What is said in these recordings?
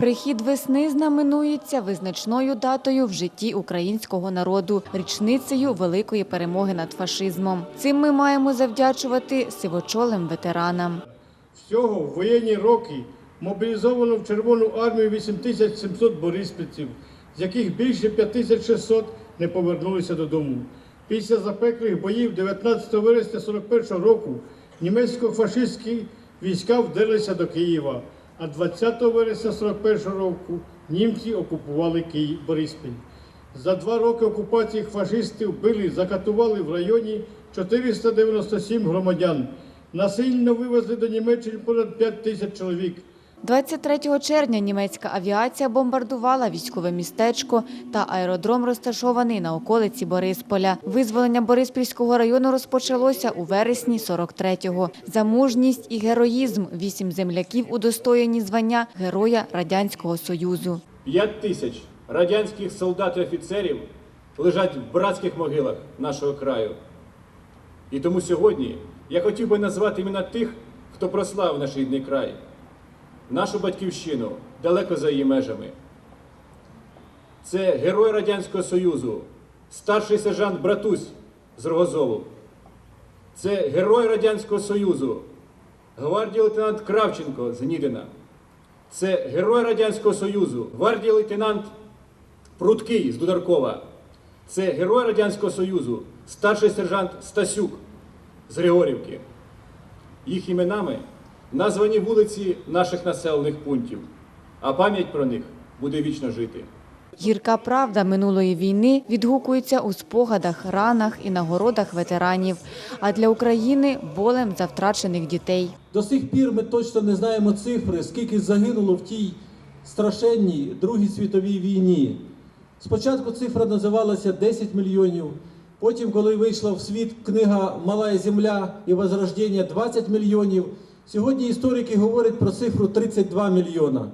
Прихід весни знаменується визначною датою в житті українського народу, річницею великої перемоги над фашизмом. Цим ми маємо завдячувати сивочолим ветеранам. Всього в воєнні роки мобілізовано в Червону армію 8700 бориспільців, з яких більше 5600 не повернулися додому. Після запеклих боїв 19 вересня 41 року німецько-фашистські війська вдерлися до Києва, а 20 вересня 41 року німці окупували Київ Бориспіль. За два роки окупації фашистів били, закатували в районі 497 громадян. Насильно вивезли до Німеччини понад 5 тисяч чоловік. 23 червня німецька авіація бомбардувала військове містечко та аеродром розташований на околиці Борисполя. Визволення Бориспільського району розпочалося у вересні 43-го. За мужність і героїзм вісім земляків удостоєні звання Героя Радянського Союзу. П'ять тисяч радянських солдат і офіцерів лежать в братських могилах нашого краю. І тому сьогодні я хотів би назвати імена тих, хто прославив наш рідний край, нашу батьківщину далеко за її межами. Це герой Радянського Союзу, старший сержант Братусь з Рогозолу. Це герой Радянського Союзу, гвардії лейтенант Кравченко з Гнідина. Це герой Радянського Союзу, гвардії лейтенант Пруткий з Дударкова. Це герой Радянського Союзу, старший сержант Стасюк з Григорівки. Їх іменами названі вулиці наших населених пунктів, а пам'ять про них буде вічно жити. Гірка правда минулої війни відгукується у спогадах, ранах і нагородах ветеранів, а для України болем за втрачених дітей. До сих пір ми точно не знаємо цифри, скільки загинуло в тій страшенній Другій світовій війні. Спочатку цифра називалася 10 мільйонів. Потім, коли вийшла в світ книга Мала земля і Возрождення 20 мільйонів. Сьогодні історики говорять про цифру 32 мільйона.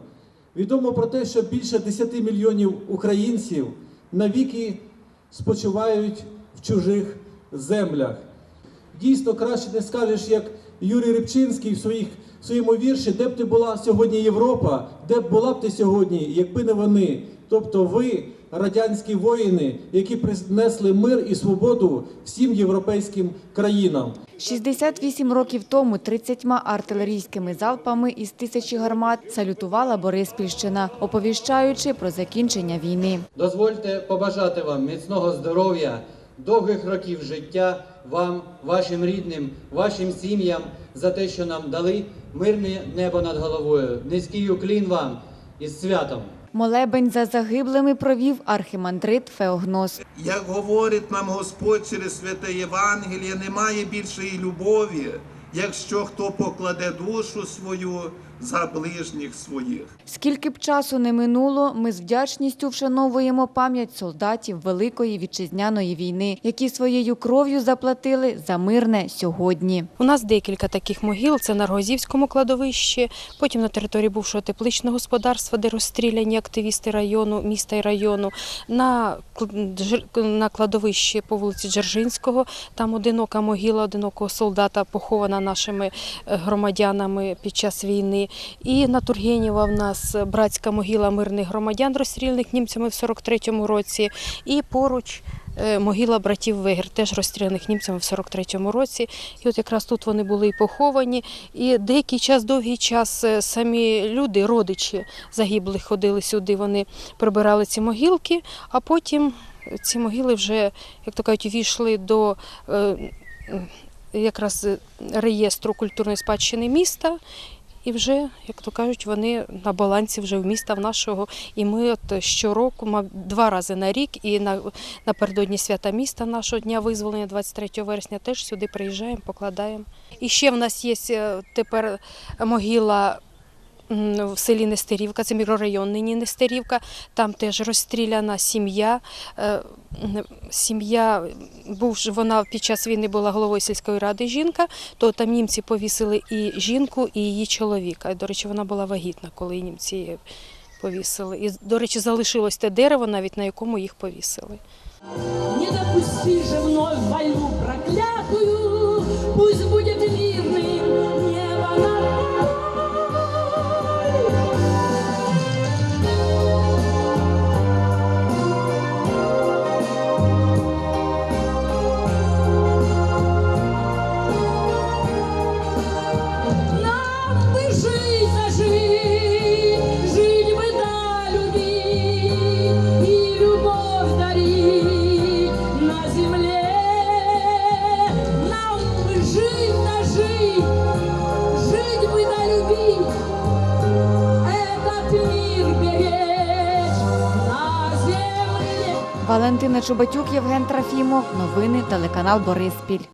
Відомо про те, що більше 10 мільйонів українців навіки спочивають в чужих землях. Дійсно, краще не скажеш, як Юрій Рибчинський в своїх в своєму вірші, де б ти була сьогодні Європа, де б була б ти сьогодні, якби не вони. Тобто ви, радянські воїни, які принесли мир і свободу всім європейським країнам. 68 років тому 30 артилерійськими залпами із тисячі гармат салютувала Бориспільщина, оповіщаючи про закінчення війни. Дозвольте побажати вам міцного здоров'я, довгих років життя вам, вашим рідним, вашим сім'ям за те, що нам дали мирне небо над головою. Низький уклін вам із святом. Молебень за загиблими провів архімандрит Феогнос. Як говорить нам Господь через святе Євангеліє, немає більшої любові, якщо хто покладе душу свою за ближніх своїх. Скільки б часу не минуло, ми з вдячністю вшановуємо пам'ять солдатів Великої вітчизняної війни, які своєю кров'ю заплатили за мирне сьогодні. У нас декілька таких могил. Це на Рогозівському кладовищі, потім на території бувшого тепличного господарства, де розстріляні активісти району, міста і району. На, на кладовищі по вулиці Дзержинського, там одинока могила одинокого солдата похована нашими е, громадянами під час війни. І на Тургенєва в нас братська могила мирних громадян, розстріляних німцями в 43-му році. І поруч е, могила братів Вегер, теж розстріляних німцями в 43-му році. І от якраз тут вони були і поховані. І деякий час, довгий час е, самі люди, родичі загиблих ходили сюди, вони прибирали ці могилки, а потім ці могили вже, як то кажуть, увійшли до е, якраз е, реєстру культурної спадщини міста. І вже, як то кажуть, вони на балансі вже в міста в нашого. І ми от щороку, два рази на рік, і на, напередодні свята міста нашого дня визволення, 23 вересня, теж сюди приїжджаємо, покладаємо. І ще в нас є е, тепер могила. В селі Нестерівка, це мікрорайон нині Нестерівка, там теж розстріляна сім'я. Е, Сім'я, був вона під час війни була головою сільської ради жінка, то там німці повісили і жінку, і її чоловіка. До речі, вона була вагітна, коли німці повісили. І, до речі, залишилось те дерево, навіть на якому їх повісили. Не допусти Валентина Чубатюк, Євген Трофімов. Новини телеканал Бориспіль.